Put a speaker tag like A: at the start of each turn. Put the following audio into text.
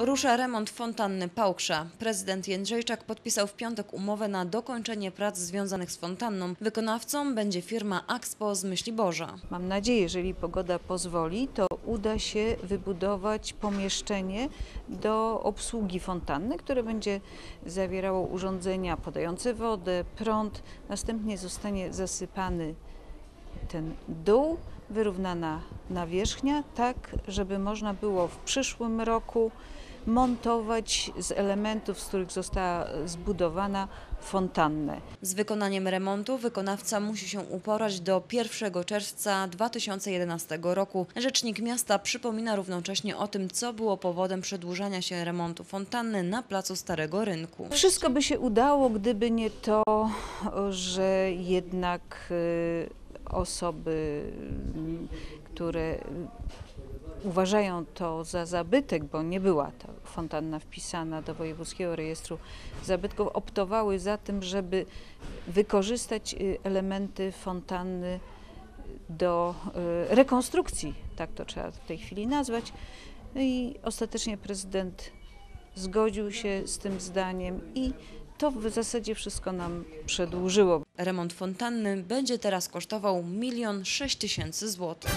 A: Rusza remont fontanny Pałkrza. Prezydent Jędrzejczak podpisał w piątek umowę na dokończenie prac związanych z fontanną. Wykonawcą będzie firma Axpo z Myśliborza.
B: Mam nadzieję, jeżeli pogoda pozwoli, to uda się wybudować pomieszczenie do obsługi fontanny, które będzie zawierało urządzenia podające wodę, prąd. Następnie zostanie zasypany ten dół, wyrównana nawierzchnia, tak żeby można było w przyszłym roku montować z elementów, z których została zbudowana fontannę.
A: Z wykonaniem remontu wykonawca musi się uporać do 1 czerwca 2011 roku. Rzecznik miasta przypomina równocześnie o tym, co było powodem przedłużania się remontu fontanny na placu Starego Rynku.
B: Wszystko by się udało, gdyby nie to, że jednak y, osoby, które uważają to za zabytek, bo nie była ta fontanna wpisana do Wojewódzkiego Rejestru Zabytków, optowały za tym, żeby wykorzystać y, elementy fontanny do y, rekonstrukcji, tak to trzeba w tej chwili nazwać. No I ostatecznie prezydent zgodził się z tym zdaniem i to w zasadzie wszystko nam przedłużyło.
A: Remont fontanny będzie teraz kosztował 1 600 tysięcy złotych.